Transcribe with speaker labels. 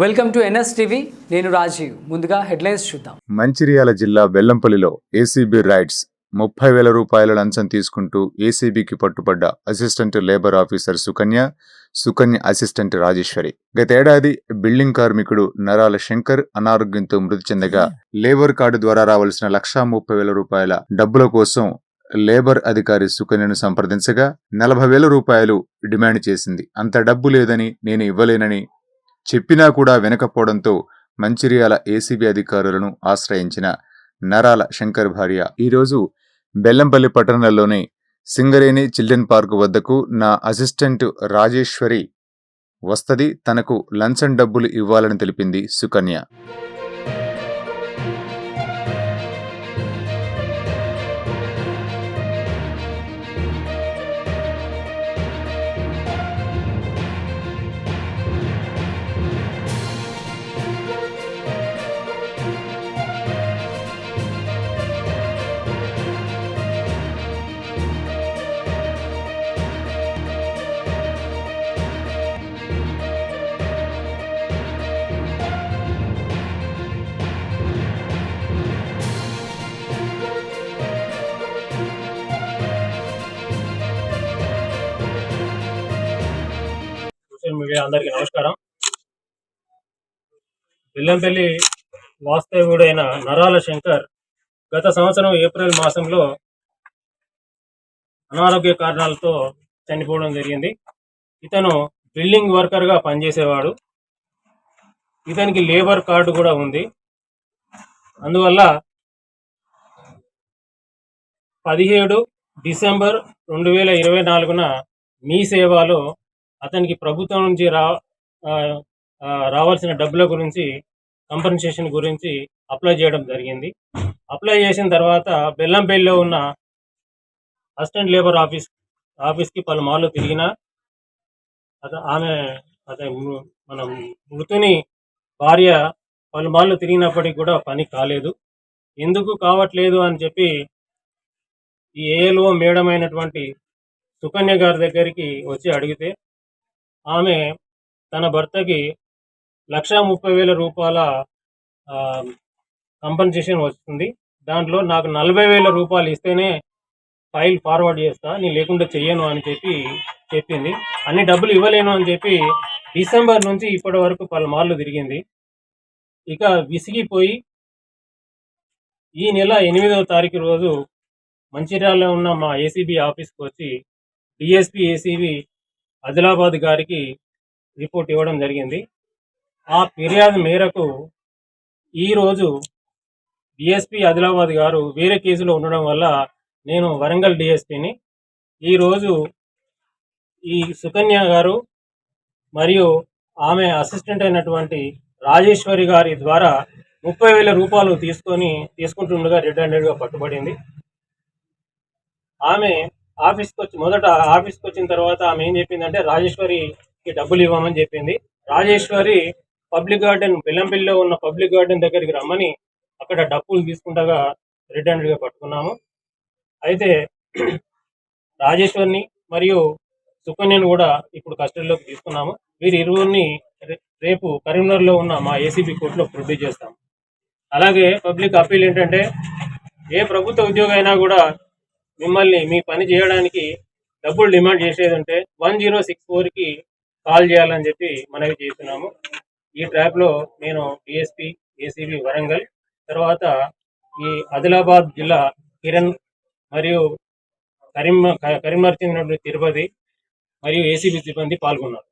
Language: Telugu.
Speaker 1: వెల్కమ్ టు ఎన్ఎస్ టీవీ నేను రాజీవ్. ముందుగా హెడ్లైన్స్ చూద్దాం.
Speaker 2: మంచిర్యాల జిల్లా బెల్లంపల్లిలో ఏసీబీ రైడ్స్ ముప్పై వేల రూపాయల లంచం తీసుకుంటూ ఏసీబీకి పట్టుబడ్డ assistant labour officer Sukanya Sukanya assistant Rajeshwari. గతేడాది బిల్డింగ్ కార్మికుడు నరాల శంకర్ అనారోగ్యంతో మృతి చెందగా లేబర్ కార్డు ద్వారా రావాల్సిన లక్షా ముప్పై వేల రూపాయల డబ్బుల కోసం లేబర్ అధికారి సుకన్యను సంప్రదించగా నలభై వేల రూపాయలు డిమాండ్ చేసింది. అంత డబ్బు లేదని నేను ఇవ్వలేనని చెప్పినా కూడా వినకపోవడంతో మంచిర్యాల ఏసీబీ అధికారులను ఆశ్రయించిన నరాల శంకర్ భార్య ఈరోజు బెల్లంపల్లి పట్టణంలోని సింగరేణి చిల్డ్రన్ పార్క్ వద్దకు నా అసిస్టెంట్ రాజేశ్వరి వస్తది తనకు లంచం డబ్బులు ఇవ్వాలని తెలిపింది సుకన్య.
Speaker 3: సోషల్ మీడియా అందరికీ నమస్కారం. బెల్లంపల్లి వాస్తవ్యుడైన నరాల శంకర్ గత సంవత్సరం ఏప్రిల్ మాసంలో అనారోగ్య కారణాలతో చనిపోవడం జరిగింది. ఇతను బిల్డింగ్ వర్కర్గా పనిచేసేవాడు. ఇతనికి లేబర్ కార్డు కూడా ఉంది. అందువల్ల పదిహేడు డిసెంబర్ రెండు వేల ఇరవై నాలుగున మీ సేవలో అతనికి ప్రభుత్వం నుంచి రా రావాల్సిన డబ్బుల గురించి కంపెన్సేషన్ గురించి అప్లై చేయడం జరిగింది. అప్లై చేసిన తర్వాత బెల్లంపల్లిలో ఉన్న అసిస్టెంట్ లేబర్ ఆఫీస్ ఆఫీస్కి పలుమార్లు తిరిగిన అత ఆమె అతని మనం మన మృతుని భార్య పలుమార్లు తిరిగినప్పటికీ కూడా పని కాలేదు. ఎందుకు కావట్లేదు అని చెప్పి ఈ ఏఎల్ఓ మేడం అయినటువంటి సుకన్య గారి దగ్గరికి వచ్చి అడిగితే ఆమె తన భర్తకి లక్షా ముప్పై వేల రూపాయల కంపన్సేషన్ వస్తుంది. దాంట్లో నాకు నలభై వేల రూపాయలు ఇస్తేనే ఫైల్ ఫార్వర్డ్ చేస్తా నేను లేకుండా చెయ్యను అని చెప్పి చెప్పింది. అన్ని డబ్బులు ఇవ్వలేను అని చెప్పి డిసెంబర్ నుంచి ఇప్పటి వరకు పలుమార్లు తిరిగింది. ఇక విసిగిపోయి ఈ నెల ఎనిమిదవ తారీఖు రోజు మంచిర్యాలలో ఉన్న మా ఏసీబీ ఆఫీస్కి వచ్చి డిఎస్పీ ఏసీబీ ఆదిలాబాద్ గారికి రిపోర్ట్ ఇవ్వడం జరిగింది. ఆ ఫిర్యాదు మేరకు ఈరోజు డిఎస్పి ఆదిలాబాద్ గారు వేరే కేసులో ఉండడం వల్ల నేను వరంగల్ డిఎస్పిని ఈరోజు ఈ సుకన్య గారు మరియు ఆమె అసిస్టెంట్ అయినటువంటి రాజేశ్వరి గారి ద్వారా ముప్పై వేల రూపాయలు తీసుకొని తీసుకుంటుండగా రెడ్ పట్టుబడింది. ఆమె ఆఫీస్కి వచ్చి మొదట ఆఫీస్కి వచ్చిన తర్వాత ఆమె ఏం చెప్పిందంటే రాజేశ్వరికి డబ్బులు ఇవ్వమని చెప్పింది. రాజేశ్వరి పబ్లిక్ గార్డెన్ బెల్లంపల్లిలో ఉన్న పబ్లిక్ గార్డెన్ దగ్గరికి రమ్మని అక్కడ డబ్బులు తీసుకుంటగా రెడ్ హ్యాండెడ్గా పట్టుకున్నాము. అయితే రాజేశ్వరిని మరియు సుకన్యను కూడా ఇప్పుడు కస్టడీలోకి తీసుకున్నాము. వీరి ఇరువురిని రేపు కరీంనగర్లో ఉన్న మా ఏసీబీ కోర్టులో ప్రొడ్యూస్ చేస్తాం అలాగే పబ్లిక్ అప్పీల్ ఏంటంటే ఏ ప్రభుత్వ ఉద్యోగం అయినా కూడా మిమ్మల్ని మీ పని చేయడానికి డబ్బులు డిమాండ్ చేసేది ఉంటే వన్ జీరో సిక్స్ ఫోర్కి కాల్ చేయాలని చెప్పి మనవి చేస్తున్నాము. ఈ ట్రాప్లో నేను డిఎస్పి ఏసీబీ వరంగల్ తర్వాత ఈ ఆదిలాబాద్ జిల్లా కిరణ్ మరియు కరీం కరీంనగర్ చెందినటువంటి తిరుపతి మరియు ఏసీబీ సిబ్బంది పాల్గొన్నారు.